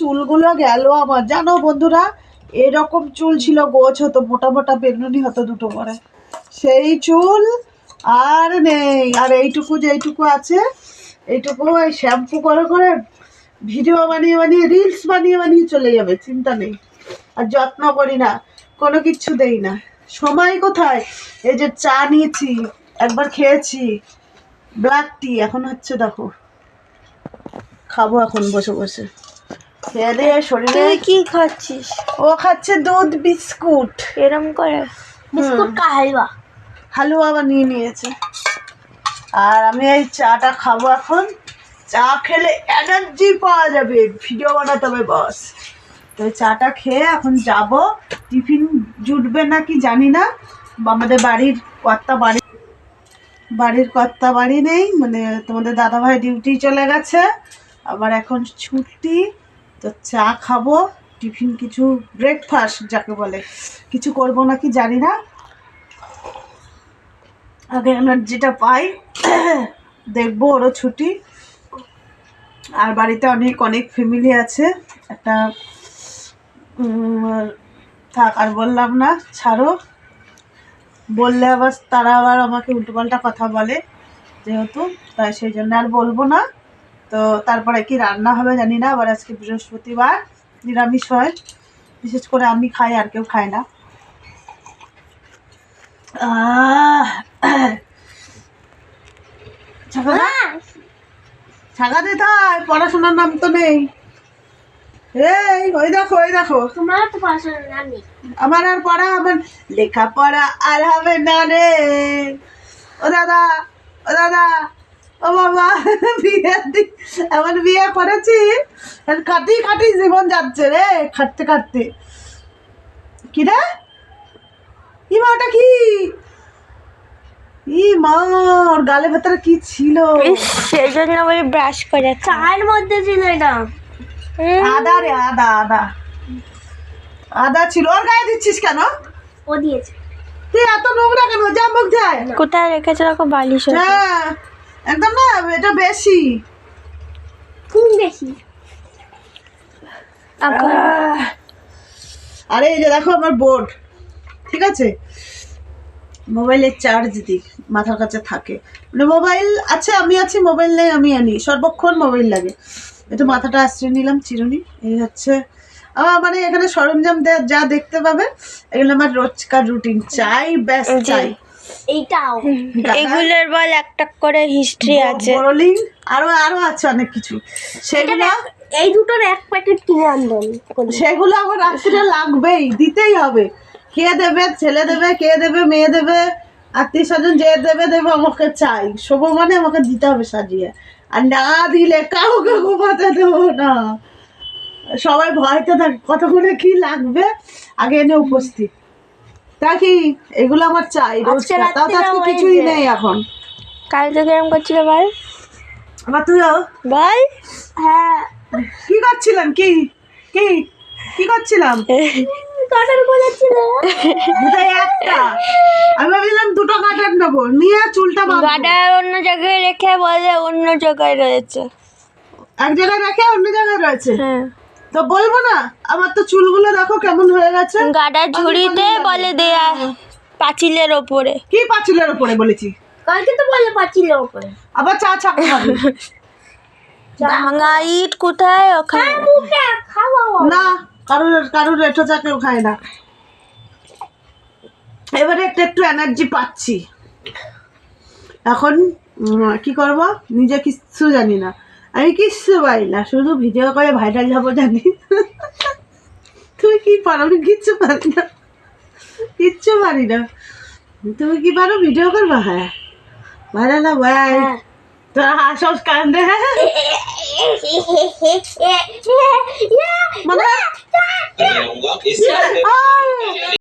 চুলগুলো গেল আমার। জানো বন্ধুরা, এরকম চুল ছিল গোছ হতো, মোটা মোটা বেগুনি হতো দুটো করে। সেই চুল আর নেই। আর এইটুকু যেইটুকু আছে, এইটুকু ওই শ্যাম্পু করে করে ভিডিও বানিয়ে বানিয়ে, রিলস বানিয়ে বানিয়ে চলে যাবে, চিন্তা নেই। আর যত্ন করি না, কোনো কিচ্ছু দেই না। সময় কোথায়? এই যে চা নিয়েছি, একবার খেয়েছি। ব্ল্যাক টি এখন হচ্ছে দেখো, খাব এখন বসে বসে। দিয়ে শরীরে তুই কি খাচ্ছিস? ও খাচ্ছে দুধ বিস্কুট। এরম করে? বিস্কুট কা হালুয়া? হালুয়া বানিয়ে নিয়েছে। আর আমি এই চাটা খাব এখন। চা খেলে এনার্জি পাওয়া যাবে। ভিডিও বানাতে হবে বস তো চাটা খেয়ে এখন যাব। টিফিন জুটবে না কি জানি না। আমাদের বাড়ির কর্তা বাড়ি বাড়ির কর্তা বাড়ি নেই। মানে তোমাদের দাদাভাই ডিউটি চলে গেছে। আবার এখন ছুটি। তো চা খাব, টিফিন কিছু ব্রেকফাস্ট যাকে বলে। কিছু করব নাকি জানি না। আগে এনার্জিটা পাই, দেখব, ওরও ছুটি। আর বাড়িতে অনেক অনেক ফ্যামিলি আছে। একটা থাক, আর বললাম না, ছাড়ো। বললে আবার, তারা আবার আমাকে উল্টোপাল্টা কথা বলে, যেহেতু, তাই সেই জন্য আর বলব না। তো তারপরে কি রান্না হবে জানি না আবার আজকে বৃহস্পতিবার নিরামিষ হয়। বিশেষ করে আমি খাই আর কেউ খায় না। ছাগা দা? হয় পড়াশোনার নাম তো নেই। এই ওই দেখো ওই দেখো। তোমার তো পড়াশোনার নাম নেই। আমার আর পড়া আমার লেখাপড়া আর হবে না রে। ও দাদা ও দাদা ও বাবা এমন বিয়ে করেছি। খাটি খাটি জীবন যাচ্ছে রে খাটতে খাটতে। কি রে? ই মা ওটা কি? ই মা ওর গালে ভেতরে কি ছিল? সেই জন্য বলি ব্রাশ করে। চায়ের মধ্যে ছিল এটা? আদা রে আদা আদা। আদা ছিল। ওর গায়ে দিচ্ছিস কেন? ও দিয়েছে। তুই এত নোংরা কেন? যা মুখ যায় কোথায় রেখেছে? দেখো বালিশ হ্যাঁ। একদম না এটা বেশি। খুব বেশি? আরে এই যে দেখো আমার বোর্ড ঠিক আছে? মোবাইলের চার্জ দিই মাথার কাছে থাকে। মানে মোবাইল আছে আমি আছি মোবাইল নেই আমি আনি। সর্বক্ষণ মোবাইল লাগে। একটু মাথাটা আশ্রয় নিলাম চিরুনি। এই হচ্ছে। আমার মানে এখানে সরঞ্জাম যা দেখতে পাবে এগুলো আমার রোজকার রুটিন চাই ব্যাস চাই। এইটাও। এগুলোর বল একটা করে হিস্ট্রি আছে। বোরোলিং আরও আরও আছে অনেক কিছু। সেগুলো এই দুটোর এক প্যাকেট কিনে আনবেন সেগুলো আমার রাত্রিরে লাগবেই দিতেই হবে। কে দেবে ছেলে দেবে কে দেবে মেয়ে দেবে আত্মীয় স্বজন যে দেবে দেবে আমাকে চাই। শোভো মানে আমাকে দিতে হবে সাজিয়ে। আর না দিলে কাউকে ঘুমাতে দেবো না। সবাই ভয়তে থাকে কতক্ষণে কি লাগবে? আগে এনে উপস্থিত। তা কি এগুলো আমার চাই? তাও তো আজকে কিছুই নেই এখন। কাল তো কিরম করছিল বল? আবার তুইও বল? হ্যাঁ। কি করছিলাম? কি? কি? কি করছিলাম? কাটার বলেছিল একটা। আমি ভাবছিলাম দুটো কাটার নেব। নিয়ে চুলটা বাঁধবো। অন্য জায়গায় রেখে বলে অন্য জায়গায় রয়েছে। এক জায়গায় রেখে অন্য জায়গায় রয়েছে? হ্যাঁ। তো বলব না আমার তো চুলগুলো দেখো কেমন হয়ে গেছে। গাডা ঝুড়িতে বলে দেয়া পাঁচিলের ওপরে। কি পাঁচিলের উপরে বলেছি? কালকে তো বলে পাঁচিলের ওপরে। আবার চা ছাকা খাবি। ভাঙা ইট কোথায় ওখানে? না কারোর কারোর এটো চা কেউ খায় না। এবারে একটু একটু এনার্জি পাচ্ছি। এখন কি করব? নিজে কিচ্ছু জানি না। আমি কিচ্ছু পারি না শুধু ভিডিও করে ভাইরাল যাব জানি। তুমি কি পারো? আমি কিচ্ছু পারি না। কিচ্ছু পারি না। তুমি কি পারো? ভিডিও করবা হ্যাঁ? ভাইরাল ভাই তোরা হাসস কান্দে হ্যাঁ?